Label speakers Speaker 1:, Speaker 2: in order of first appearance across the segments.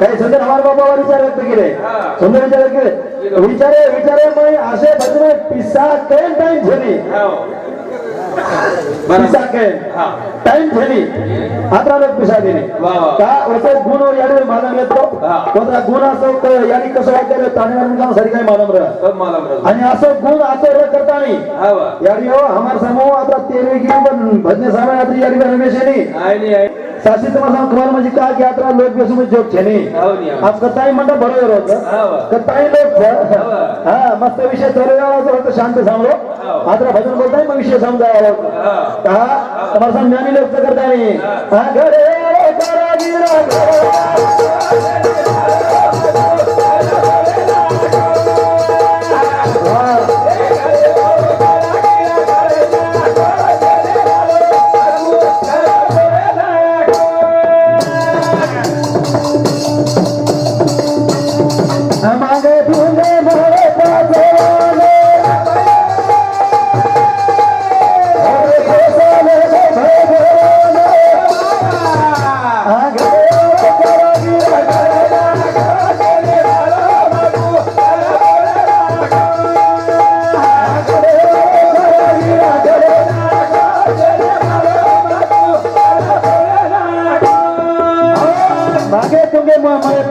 Speaker 1: काही सुंदर हमार बाबा वर विचार व्यक्त केले. सुंदर विचार केले. विचारे विचारे मग असे भजने पिसा केन टाइम झेली पिसा केन टाइम झेली आता लोक पिसा दिली.
Speaker 2: वा, वा.
Speaker 1: का वरचं गुण वर याडी मालम येतो. कोणता गुण असो याडी कसं वाटतं ताणीवर काम सरी काही मालम रह. आणि असं गुण असं रह करता नाही. याडी हो हमार समूह आता तेरवी की भजने सामे आता याडी में रमेश नहीं
Speaker 2: नाही आहे
Speaker 1: सासी तुम्हाला म्हणजे का की आता लोक बेसू में जोक छे नहीं
Speaker 2: हो नाही आहे.
Speaker 1: आज कताई म्हणता बरोबर होतं
Speaker 2: हा.
Speaker 1: कताई लोक छ. हा मस्त विषय ठरवला होता शांत सांगलो आता भजन बोलताय मग विषय समजावा
Speaker 2: हा.
Speaker 1: हा तुम्हाला सांग ज्ञानी लोक करता नाही हा घरे.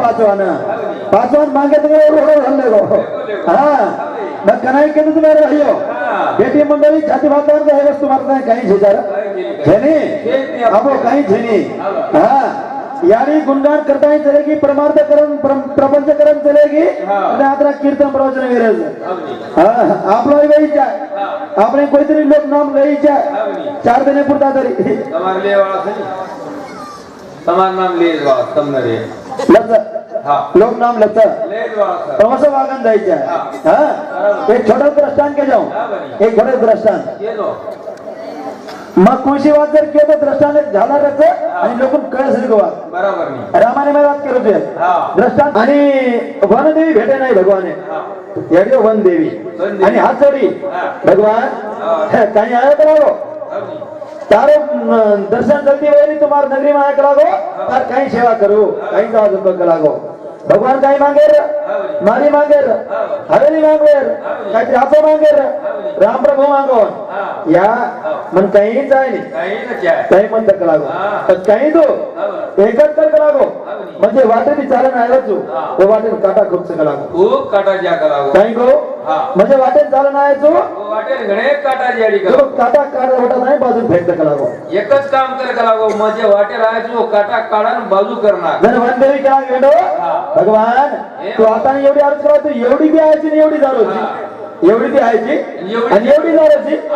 Speaker 1: पाचवान पाचवान मागे तुंगे रोडो हल्ले गो हा मग कनाई के तुम्ही रहियो बेटी मंडळी छाती भातावर आहे वस्तू मारता काही शेजार छेनी अबो काही छेनी हा यारी गुणगान करता चलेगी परमार्थ करण प्रपंच करण चलेगी અને આતરા કીર્તન પ્રવચન વેરે છે હા આપણો એ વહી જાય આપણે કોઈ તરી લોક નામ લઈ જાય ચાર દિને પૂરતા તરી
Speaker 2: તમારે લેવાળા છે ને? તમારું નામ લે જ વાળા તમને રે
Speaker 1: લત
Speaker 2: હા
Speaker 1: लोक नाम लत प्रवास वागण जायचं आहे हा? एक छोटं द्रष्टांत के जाऊ एक
Speaker 2: ये लो
Speaker 1: मग कृषी वाद जर केलं एक झाला त्याच आणि लोक कळस
Speaker 2: बराबर नाही
Speaker 1: रामाने मी वाद केलं होते
Speaker 2: हा.
Speaker 1: द्रष्टांत आणि वनदेवी भेटे नाही भगवाने. वनदेवी. आणि हात जोडी
Speaker 2: हा.
Speaker 1: भगवान
Speaker 2: हा.
Speaker 1: काही आया तर. તારો અમ, દર્શન કરતી વહેલી તમારા નગરીમાં આંખ લાગો તાર કઈ સેવા કરું કઈ જવા ધંધો લાગો ભગવાન કઈ માંગે રે મારી માંગે રે હવેલી માંગે રે કઈ આપો માંગે રે રામ પ્રભુ માંગો या मन काही जाय नाही
Speaker 2: काही नाही आहे.
Speaker 1: काही पण तक लागो तर काही तो एकच तक लागो म्हणजे वाटेने चालन आहे तू तो वाटेने काटा खूप सगळं लागो
Speaker 2: खूप काटाची आका लागो
Speaker 1: काही गो
Speaker 2: हा.
Speaker 1: म्हणजे वाटेने चालन आहे तू
Speaker 2: हो, वाटेल घणे काटाची
Speaker 1: तो
Speaker 2: करा
Speaker 1: काटा काढा वाटा नाही बाजून भेट तक लागो?
Speaker 2: एकच काम कर का लागो? म्हणजे वाटे राहायचो काटा काढा आणि बाजू करणार.
Speaker 1: जर वनदेवी केला गेलो भगवान तू आता एवढी अर्ज करा तू एवढी बी आहे एवढी जारोची एवढी बी आहे
Speaker 2: एवढी-
Speaker 1: आणि एवढी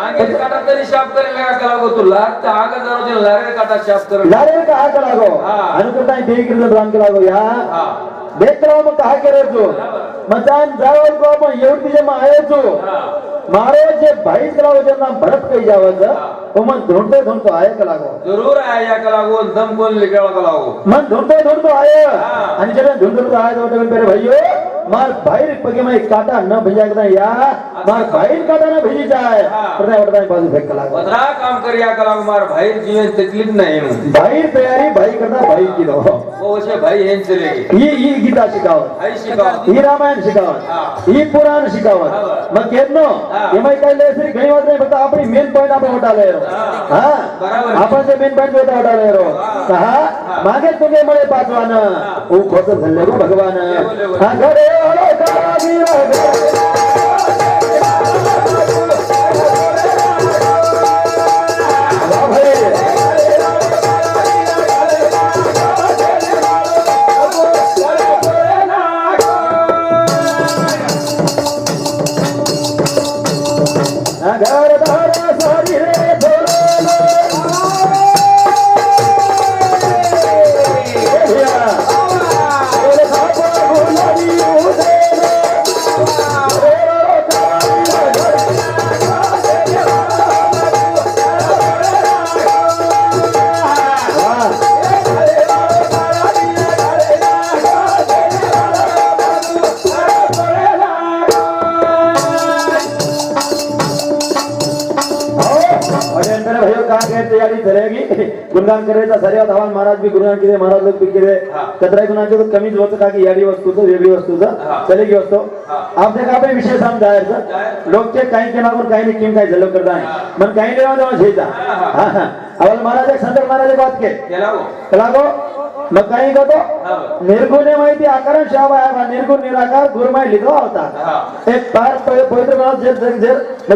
Speaker 2: आगे काटा तरी शाप करेल का लागो? तू लाग तर आग जाऊ लागे काटा शाप कर
Speaker 1: लारे का हा. लागो. अनुकरता देवी कीर्तन राम के लागो या.
Speaker 2: हा
Speaker 1: देख रहा मग का करायचो? मचान जावं को मग एवढी तिच्या मायाचो
Speaker 2: हा
Speaker 1: मारो जे भाई करावं त्यांना भरत काही जावायचं तो मग धोंडतो धोंडतो आहे का लागो.
Speaker 2: जरूर आहे या का लागो दम कोण लिगाळ का लागो.
Speaker 1: मग धोंडतो धोंडतो आहे
Speaker 2: हा.
Speaker 1: आणि માર ભાઈર પગેમાં કાટા ન ભેજા કદા યા
Speaker 2: માર
Speaker 1: ભાઈર કાટા ન ભેજી જાય
Speaker 2: પ્રધાન વડતાની બાજુ ફેક કલાક વધરા કામ કર્યા કલાક માર ભાઈર જીવે
Speaker 1: તકલીફ ન એમ ભાઈર તૈયારી ભાઈ
Speaker 2: કરતા ભાઈ કીધો ઓ છે ભાઈ
Speaker 1: એમ ચલે ઈ ઈ
Speaker 2: ગીતા શીખાવત
Speaker 1: આઈ શીખાવત ઈ
Speaker 2: રામાયણ
Speaker 1: શીખાવત ઈ પુરાણ શીખાવત મત
Speaker 2: કેનો
Speaker 1: એમાં કઈ લે શ્રી ઘણી વાત નહીં બતા આપણી મેન પોઈન્ટ આપણે વટા લેરો હા
Speaker 2: બરાબર
Speaker 1: આપણે જે મેન પોઈન્ટ વટા વટા લેરો હા માગે તો કે મળે પાછવાના હું ખોટો ભલે ભગવાન હા ઘરે রে में तैयारी चलेगी गुणगान करायचा सर्व हवाल महाराज भी गुणगान किती महाराज लोक बी
Speaker 2: हा.
Speaker 1: कतराय गुणांचे कमीच होतं का की याडी वस्तूचं वेगळी वस्तूचं. चलेगी वस्तू. आपने का आपण विषय सांग जायचं
Speaker 2: जायचं.
Speaker 1: लोक ते काही के नागून काही नाही किम काही झालं करता
Speaker 2: हा.
Speaker 1: मग काही देवा देवा घ्यायचा
Speaker 2: हा.
Speaker 1: हा हा अवल महाराज एक संदर्भ महाराज बात के
Speaker 2: केला
Speaker 1: लागो मग काही
Speaker 2: का
Speaker 1: तो? निर्गुण माहिती आकार शाब आहे निर्गुण निराकार गुरु लिखला होता. एक पार पवित्र म्हणजे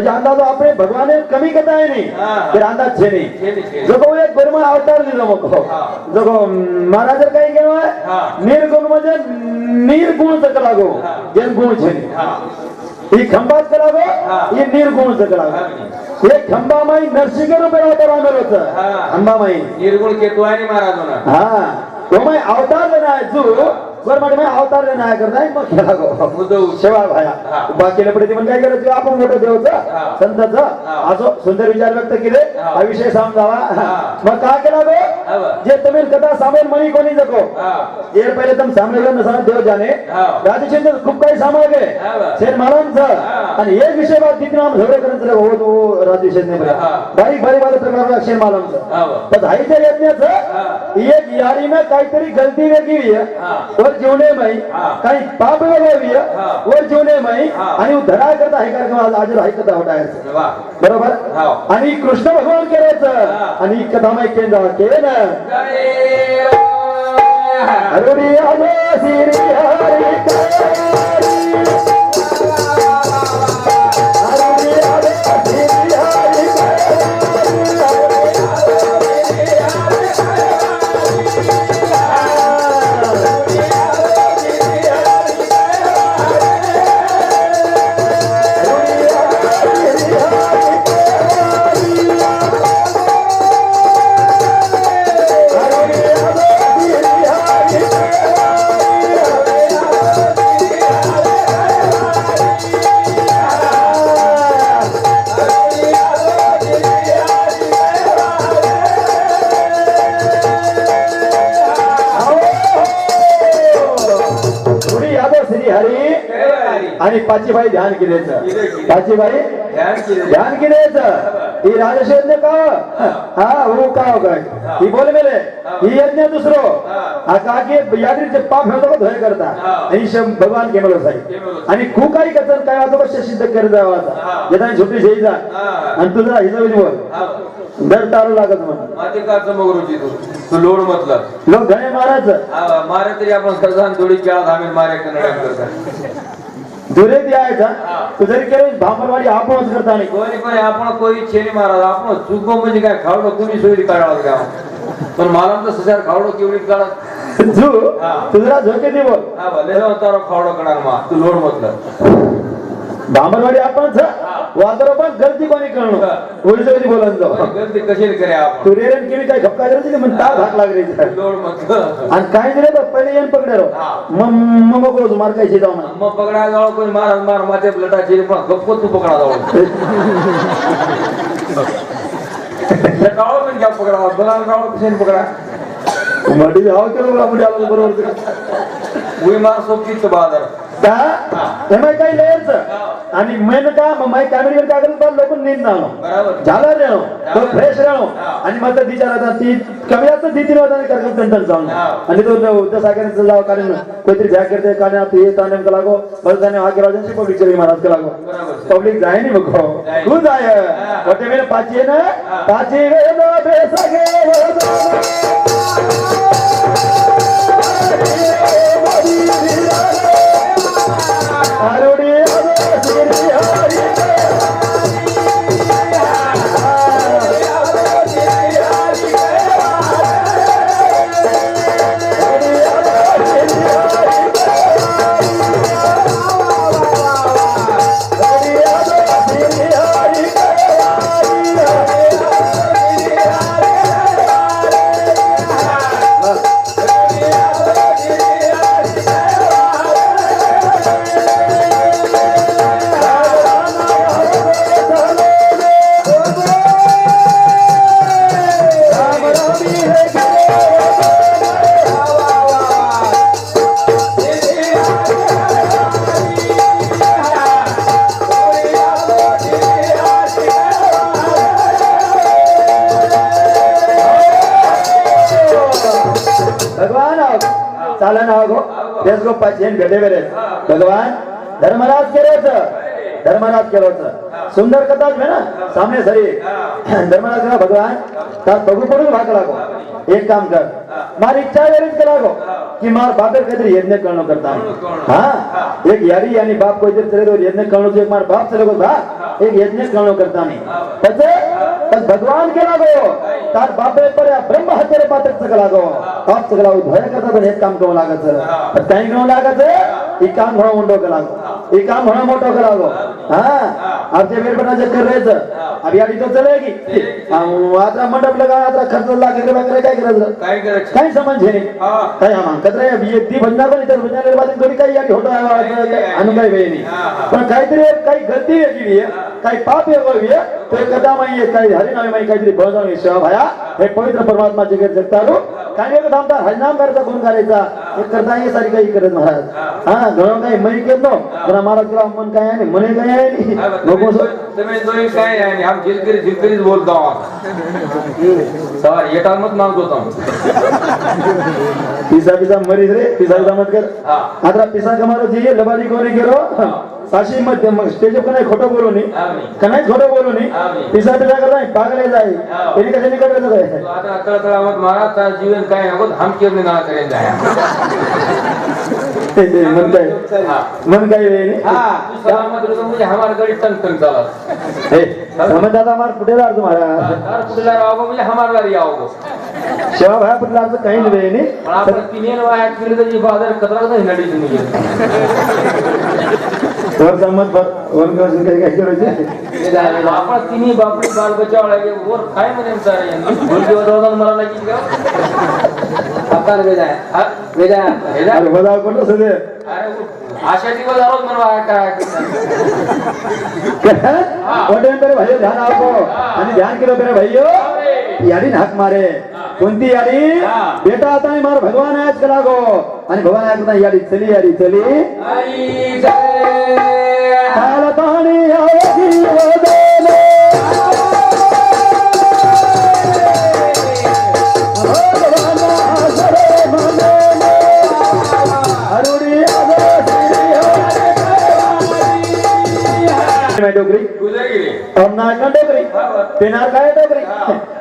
Speaker 1: अंदाज
Speaker 2: आपण
Speaker 1: भगवान कमी कथा आहे
Speaker 2: नाही तर अंदाज छे
Speaker 1: नाही. जगो एक गुरुमा अवतार दिलो मग.
Speaker 2: हो.
Speaker 1: जगो महाराज काही केलं
Speaker 2: आहे?
Speaker 1: निर्गुण म्हणजे
Speaker 2: निर्गुण
Speaker 1: लागो जे गुण छे
Speaker 2: ही.
Speaker 1: खंबात करावे ही.
Speaker 2: निर्गुण
Speaker 1: करावे. हे. खंबामाई नरसिंह रुपये होता रामेल
Speaker 2: होत.
Speaker 1: खंबामाई.
Speaker 2: निर्गुण केतू आहे महाराज
Speaker 1: हा. तो मैं अवतार लेना है तू बर म्हणजे मैं अवतार लेना है करताय मग खेळा गो
Speaker 2: मुद्दू
Speaker 1: शेवा भाया
Speaker 2: हा.
Speaker 1: बाकीला पडते म्हणजे काय करायचं आपण मोठं देवचं
Speaker 2: हा.
Speaker 1: संताचं
Speaker 2: हा.
Speaker 1: असो सुंदर विचार व्यक्त केले
Speaker 2: हा.
Speaker 1: हा विषय समजावा
Speaker 2: हा.
Speaker 1: मग काय केला गो
Speaker 2: हा.
Speaker 1: जे तुम्ही कथा सामेल मनी कोणी
Speaker 2: हा
Speaker 1: ये पहिले तुम सामने नसा देव
Speaker 2: हा.
Speaker 1: राजचंद्र खूप काही सामाग आहे
Speaker 2: हा.
Speaker 1: शेर
Speaker 2: हा.
Speaker 1: आणि एक विषय बात तिथे नाम झगडे करत हो तो राजचंद्र
Speaker 2: हा.
Speaker 1: बारीक बारीक बारीक प्रकार शेर
Speaker 2: हा बा.
Speaker 1: पण हायच्या
Speaker 2: हा.
Speaker 1: यज्ञाचं एक यारीनं काहीतरी गलती वेगळी आहे
Speaker 2: हा.
Speaker 1: वर जीवने माई
Speaker 2: हा.
Speaker 1: काही पाप वेगळी आहे
Speaker 2: हा.
Speaker 1: वर जीवने माई
Speaker 2: हा.
Speaker 1: आणि धडा करता हे कार्यक्रम आज आज ऐकता
Speaker 2: वा
Speaker 1: बरोबर
Speaker 2: हा.
Speaker 1: आणि कृष्ण भगवान करायचं
Speaker 2: हा.
Speaker 1: आणि कथा माई केंद्र केलं हरुडी आलो सिरी हरी ध्यान
Speaker 2: केले
Speaker 1: ध्यान केल्याचं ही। राजशेष का हा। हो का हो काय ही। बोल मेले ही। यज्ञ दुसरो। का पाप धोय करता आणि भगवान केमलो साई आणि खूप काही कथन काय वाटतो कसे सिद्ध कर द्यावा येताना छोटी शेई जा. आणि तुझा हिजो बोल दर तारू लागत म्हणून
Speaker 2: समोरुची तू. तू लोड म्हटलं.
Speaker 1: लोक घणे माराच
Speaker 2: हा, मारे तरी आपण सरदान थोडी केळा थांबेल मारे कन्नड करता
Speaker 1: दुरे द्यायचा तू जरी केलं भांबरवाडी आपणच करता आणि
Speaker 2: कोणी कोणी आपण कोणी छेनी महाराज आपण चुको म्हणजे काय? खावडो तुम्ही सोयी काढावं का? पण मला तर सशार खावडो केवढी काढत
Speaker 1: तू?
Speaker 2: हा.
Speaker 1: तुझरा झोके दे बोल.
Speaker 2: हा भले जाऊन तारा खावडो कणार मा तू लोड म्हटलं
Speaker 1: भांबरवाडी आपणच वादरो पण गलती कोणी करणं? कधी बोलत जाऊ?
Speaker 2: गलती कशी करे आपण?
Speaker 1: तू रेरण केली काय खपका करायची मग ताप हात लागले आणि काय दिले तर पहिले येऊन पकडे रो
Speaker 2: हा.
Speaker 1: मग मग मोकळो मार काय जाऊ ना.
Speaker 2: मग पकडा जाऊ कोणी मार मार माते लटा चिरी पण गप्प तू पकडा जाऊ. कावळ पण घ्या पकडा बला कावळ कशाने पकडा?
Speaker 1: मडी हाव केलं आपण आलो बरोबर.
Speaker 2: उई मार सोबतीच बाजार
Speaker 1: का? एमाय काही लेयरच आणि मेन का मग माई कॅमेरी काय करत लोक नींद जाणो
Speaker 2: बराबर.
Speaker 1: झालं रे तो फ्रेश राहणो.
Speaker 2: हा.
Speaker 1: आणि मग ती विचारायचा ती कमी जास्त ती तीन वाजता कार्यक्रम कंटन जाऊन.
Speaker 2: हा.
Speaker 1: आणि तो उद्या सागरांचं जावं कारण कोणतरी झॅक करते कारण आता येत आणि नेमकं लागो. बस त्याने हा केला जायची पब्लिक चली महाराज का लागो. पब्लिक जाय नाही बघ
Speaker 2: जाय.
Speaker 1: तू जाय.
Speaker 2: हा.
Speaker 1: मोठे वेळ पाची आहे ना?
Speaker 2: हा.
Speaker 1: पाची वेळ बेसगे आरोडी गो पाचेन भेटे बेरे भगवान धर्मराज केरोच धर्मराज केरोच सुंदर कथाच है ना? सामने सरी. धर्मराज कहा भगवान तार बघू पडून भाग लागो. एक काम कर. मारी इच्छा वेळीच करागो की मार बापेर काहीतरी यज्ञ करणं करता हा? एक यारी आणि बाप तो यज्ञ करणं एक मार बाप चले एक यज्ञ करणं करता नाही पण भगवान केला गो तार बापे पर ब्रह्म हत्यारे पात्र चकला गो बाप चकला गो धोया करता पण एक काम करू लागत पण काही करू लागत ही. काम घणो मोठो करा ही. काम घणो मोठो करा हा? आपचे वेळ पण कर रेच अब याडी तो चलेगी. आता मंडप लगा आता खर्च लागे करे काय करायचं
Speaker 2: काय करायचं
Speaker 1: काही समज हे
Speaker 2: हा.
Speaker 1: काय आम्हा कत्रे ती भजना पण इतर भजनाला बाजून थोडी काही याडी होतो अनुभव वेळी
Speaker 2: हा, हा.
Speaker 1: पण काहीतरी काही गलती आहे. काही पाप आहे ते कदा माहिती काही हरिनामी माहिती काहीतरी बळजावी सेवा भाया हे पवित्र परमात्मा जगत जगतारू काही एक थांबता हरिनाम करायचा गुण करायचा. हे करता हे सारी काही करत महाराज. हा घणो काही मै केलो पण महाराज तुला मन काय आहे मने काय आहे नको
Speaker 2: तुम्ही दोन- काय आहे बोलतो. सवार येटाल मत तो.
Speaker 1: पिसा पिसा मरीज रे. पिसा पिसा मत कर.
Speaker 2: हा.
Speaker 1: आता पिसा कमारो जी लबाडी कोणी गेलो साशी मध्ये मग स्टेज पर नाही खोटं बोलू नी
Speaker 2: हा, नाही.
Speaker 1: खोटं बोलू नी
Speaker 2: हा, नाही.
Speaker 1: पिसा पिसा करता पागले जाई. एनी कशाने करायचं काय?
Speaker 2: आता मारा तर जीवन काय बघ, हम केरने ना करेन जाय
Speaker 1: मन काय
Speaker 2: हा.
Speaker 1: मन काय वे नी
Speaker 2: हा तू सलामत रहो म्हणजे हमार गडी
Speaker 1: हे मार कुठे जार तुम्हाला.
Speaker 2: तार कुठला राहो म्हणजे हमार वारी आओ
Speaker 1: शेवा भाया कुठला अर्थ काही नाही नी
Speaker 2: पण आपण तिने वाया केली तर जी बाजार कचरा कसं नडी तुम्ही
Speaker 1: वर समज वर वन करून काही काय करायचे?
Speaker 2: आपण तिन्ही बापडी बाल बचाव लागे वर काय म्हणे मला का? वेदा
Speaker 1: सध्या
Speaker 2: आशा दिवस म्हणवा काय
Speaker 1: भाई ध्यान आणि ध्यान केलं मेरे भाईयो याडी हाक मारे. कोणती
Speaker 2: हा.
Speaker 1: बेटा आता मार भगवान आज करा गो आणि भगवान आज ना याडी चली याडी चली.
Speaker 2: आई जय.
Speaker 1: और नाचना डोगरी. पेनार काय डोगरी?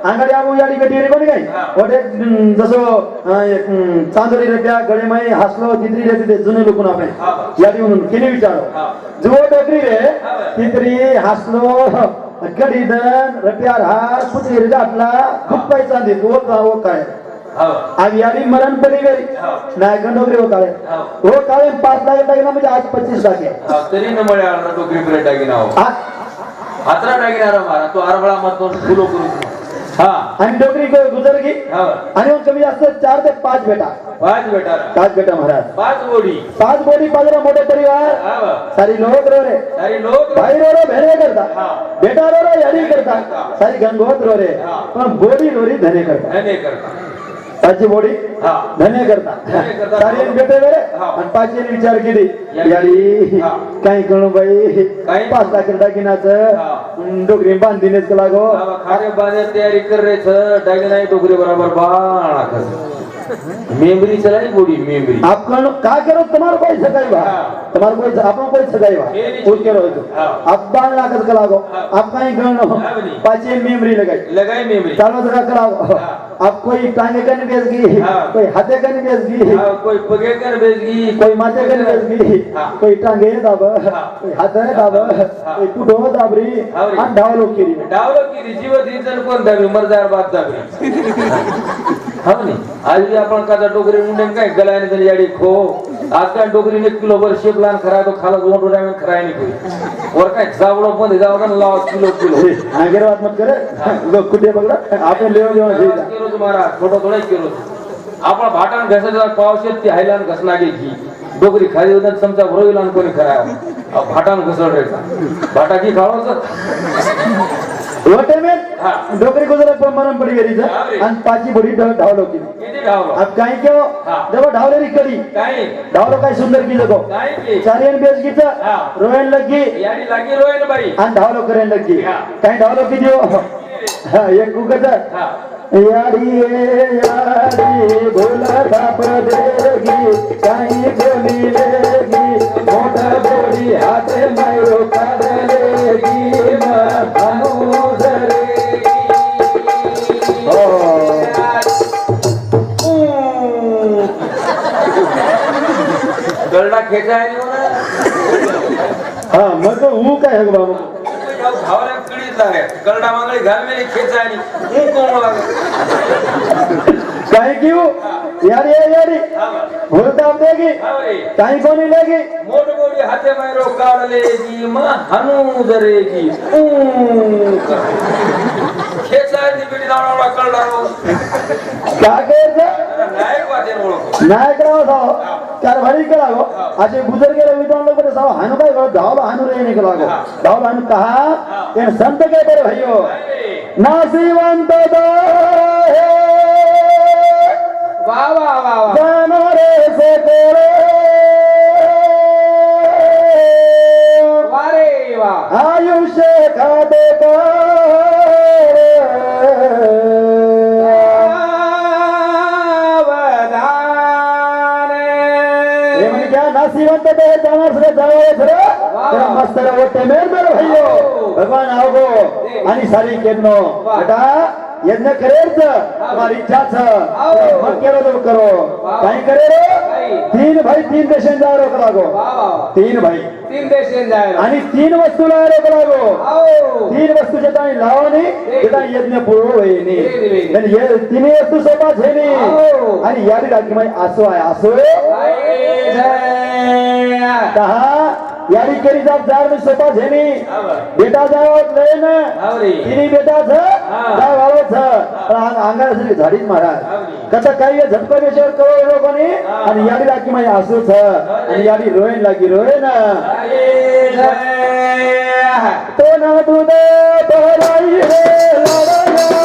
Speaker 1: अंगाडी आमू याडी बेटी रे कोणी काय? जसं चांदोरी रेट्या गळेमाई हसलो तितरी रे तिथे जुने लोकून
Speaker 2: हा.
Speaker 1: आपण याडी म्हणून किने
Speaker 2: हा.
Speaker 1: विचारो जुओ डोगरी रे तितरी हसलो गडी दन रट्यार हार पुतरी रे आपला खूप पैसा दे वो का वो काय?
Speaker 2: हो.
Speaker 1: आज याडी मरण पडी गई नाही डोगरी हो काळे. हो. काळे पाच लाख टाकला म्हणजे आज पच्चीस लाख
Speaker 2: हा, तरी न मळे तो क्रिकेट टाकीन
Speaker 1: हा.
Speaker 2: हातरा मारा तो आरबळा मत फुलो करू हा.
Speaker 1: आणि डोगरी गुजर की?
Speaker 2: हा.
Speaker 1: आणि कमी जास्त चार ते पाच बेटा.
Speaker 2: पाच बेटा.
Speaker 1: पाच बेटा महाराज.
Speaker 2: पाच गोडी
Speaker 1: पाच बोडी पाजरा मोठे परिवार.
Speaker 2: हा.
Speaker 1: सारी लोक रो रे.
Speaker 2: सारी लोक
Speaker 1: भाई रो. रो भेरे करता.
Speaker 2: हा.
Speaker 1: बेटा रो रो यारी करता. सारी गंगोत रो रे.
Speaker 2: हा.
Speaker 1: पण बोडी रोरी धने करता.
Speaker 2: धने करता.
Speaker 1: पाचची बोडी?
Speaker 2: हा.
Speaker 1: धने करता.
Speaker 2: करता.
Speaker 1: आणि पाचशे विचार केली.
Speaker 2: हा.
Speaker 1: काही कळू बाई?
Speaker 2: काही.
Speaker 1: पाच लाख
Speaker 2: हा.
Speaker 1: डोकरी बांधीनेच का लागो
Speaker 2: खारे बांधे तयारी कर रे छ डागी नाही डोकरी बराबर. बाणा कर मेमरी चलाई गोडी मेमरी
Speaker 1: आप कौन का करो? तुम्हारा कोई सगाई बा.
Speaker 2: हाँ।
Speaker 1: तुम्हारा कोई आपको कोई सगाई बा.
Speaker 2: ये नहीं.
Speaker 1: पूछ के रहो तो
Speaker 2: हाँ।
Speaker 1: आप बाल लागत का लागो। आप कहीं गणो। पाचे मेमोरी लगाई.
Speaker 2: लगाई मेमरी
Speaker 1: चालो जगह का लागो आप कोई टांगे कन बेच गई
Speaker 2: हाँ।
Speaker 1: कोई हाथे कन बेच गई
Speaker 2: हा, कोई पगे कर बेजगी
Speaker 1: कोई माथे कन बेच गई
Speaker 2: हाँ।
Speaker 1: कोई टांगे दाब
Speaker 2: हाँ।
Speaker 1: कोई हाथे दाब कोई कुठो दाबरी
Speaker 2: हाँ।
Speaker 1: आणि लोक केली
Speaker 2: डावलो की रिजीव रिजन कोण दाबी मरदार बाप दाबी हा म्हणे आज आपण काचा डोकरी मुंडे काय गलायने तरी याडी खो आज काय डोकरी एक किलो वर शेप लान खरा तो खाला दोन रोड्या खराय नाही कोई वर काय जावडो पण जावडा लाव किलो किलो.
Speaker 1: आगे बात मत करे. कुठे बघला? आपण लेवा जेवण
Speaker 2: केलो तुम्हाला छोटो थोडा केलो आपण भाटान घसायचा पावशेत ती हायलान घसना घ्यायची. डोकरी खाली होता चमचा भरविला कोणी खराय. भाटान रेचा भाटा की खावायचं
Speaker 1: वटे में। डोकरी गुजरा पण मरण पडी गेली। आणि पाची बोडी धाव लोक केली
Speaker 2: किती खावलो
Speaker 1: अब काय केव?
Speaker 2: हाँ।
Speaker 1: जब ढावलेली कडी.
Speaker 2: काय?
Speaker 1: ढावलो काय सुंदर की जगो?
Speaker 2: की?
Speaker 1: चारियन बेस
Speaker 2: हाँ।
Speaker 1: रोयन लगी
Speaker 2: रोयन बाई.
Speaker 1: आणि ढावलो करेन लगी। काय ढावलो की देव? हा, एक कुकत याडी ये याडी बोला थाप देगी काही बोलिलेगी मोठा बोली हाते मायरो काढलेगी. अनुसरेगी हा मग हू काय हग बाबा
Speaker 2: भावऱ्या पिढीत लागल्या. गरडा मागळी घाल मेली खेचाय नाही. ऊन कोंबडं लागलं.
Speaker 1: काय घेऊ याडी ये याडी
Speaker 2: हा बा.
Speaker 1: बोलता देगी
Speaker 2: हा.
Speaker 1: काही कोणी लेगी
Speaker 2: मोठ मोठी हाते मायरो काढलेगी मग हानू जरेगी ऊन कर. खेचायची लावणार कळणार हो.
Speaker 1: काय करायचं
Speaker 2: नायक वाटेल ओळख
Speaker 1: नाही करावं साव चार भारी करावं असे गुजर गेले विद्वान लोक साव हानू काय करो धावला हानू रे नाही लागो धावला हानू कहा? ते संत काय बरे भाईयो? नासिवंत हे.
Speaker 2: वा वा
Speaker 1: जाणारे से करे
Speaker 2: वारे वा.
Speaker 1: आयुष्य खाते का हे भगवान आणि सारी केनो बेटा यज्ञ करेच तुम्हारी इच्छा छ तो करो काही करे रे तीन भाई तीन जावं रोक लागो तीन भाई
Speaker 2: तीन
Speaker 1: आणि तीन वस्तू रोक लागो?
Speaker 2: आओ.
Speaker 1: तीन वस्तू जेता लावणी जेता यज्ञ पूर्ण होईनी आणि हे तिन्ही वस्तू सोबत हेनी आणि यादी राखी माई आसो आहे आसो. कहा यादी केरी जात जार मी सोबत हेनी बेटा जाव लेन तिन्ही बेटा छ जाव वालो छ पण अंगार सगळी झाडीच महाराज. कसं काही झटको बेशर करो लोकांनी. आणि यादी राखी माई आसो छ आणि यादी रोयन लागी रोयन. तो ना दूध भराई रे लढाया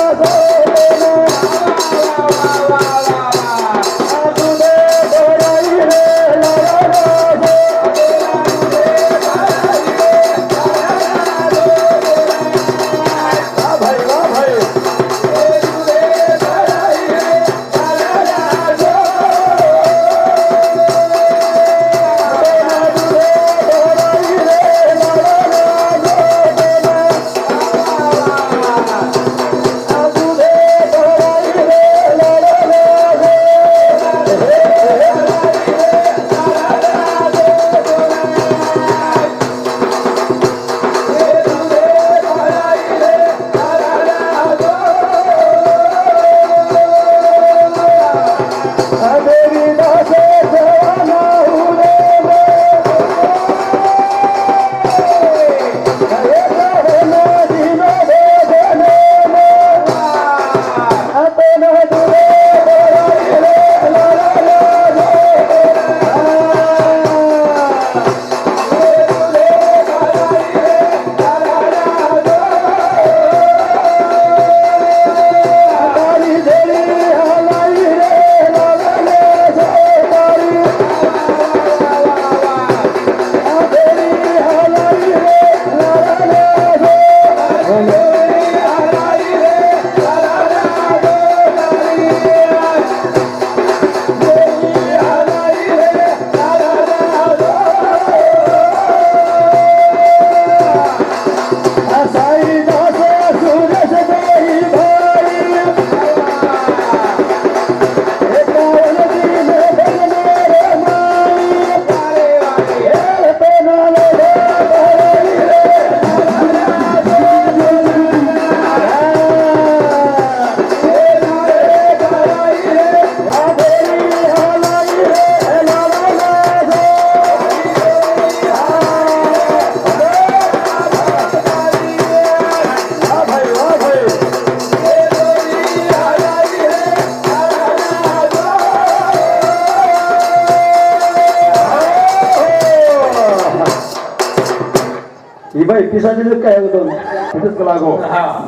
Speaker 1: बाई पिसाची काय होतो? तिथेच लागो?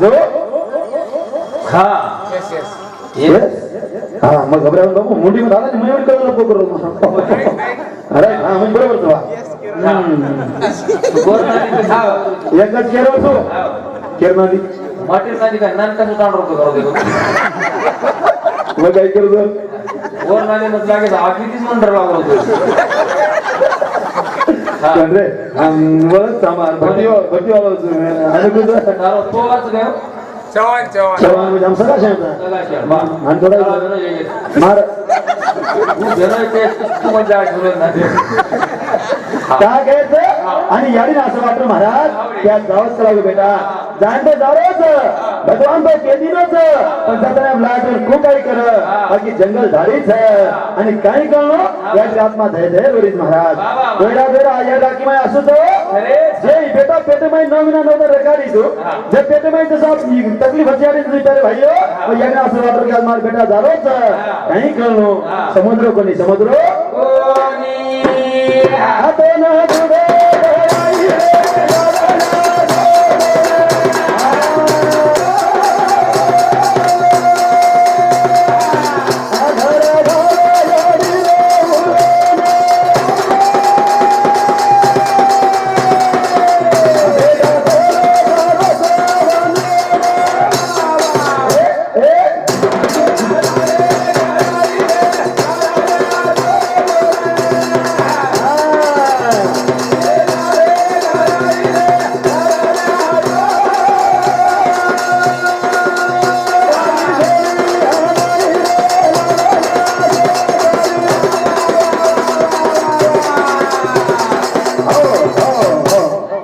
Speaker 1: जो
Speaker 2: हा.
Speaker 1: हा? मग घबरावून नको. मुंडी मध्ये आला मी करू नको करू. अरे हा मग बरोबर तुला एकच केरळ तू केरनादी
Speaker 2: हॉटेल मध्ये काय नान कसं तांडर करतो
Speaker 1: मग काय करू तर?
Speaker 2: वर नाणे नसला की आखीच मंडळ लागलो होतो हा.
Speaker 1: कोण रे बोलत सामान भरती भरती वाला होतो. आणि तुझं
Speaker 2: काय
Speaker 3: चव्हाण चव्हाण.
Speaker 1: चव्हाण म्हणजे आमचा का शेवटा?
Speaker 2: सगळा शेअर.
Speaker 1: मा- आणि थोडा. मार. काय घ्यायचं आणि याडीने असं वाटलं महाराज त्या जावंच करावं बेटा. जाण तो जावंच भगवान तो केदिनच पण जाताना लाट खूप काही कर बाकी जंगल झाडीच आणि काही कळणं याची आत्मा धय धय रोरीत महाराज. वेळा वेळा या डाकी माय असू तो. जे बेटा पेटे माई न विना नव्हतं तू जे पेटे माई तसं तकलीफ होती आणि तुझी पेरे भाई याने असं वाटलं की माझा बेटा झालोच. काही कळणं समुद्र कोणी समुद्र?
Speaker 2: कोणी
Speaker 1: हातोन दुबे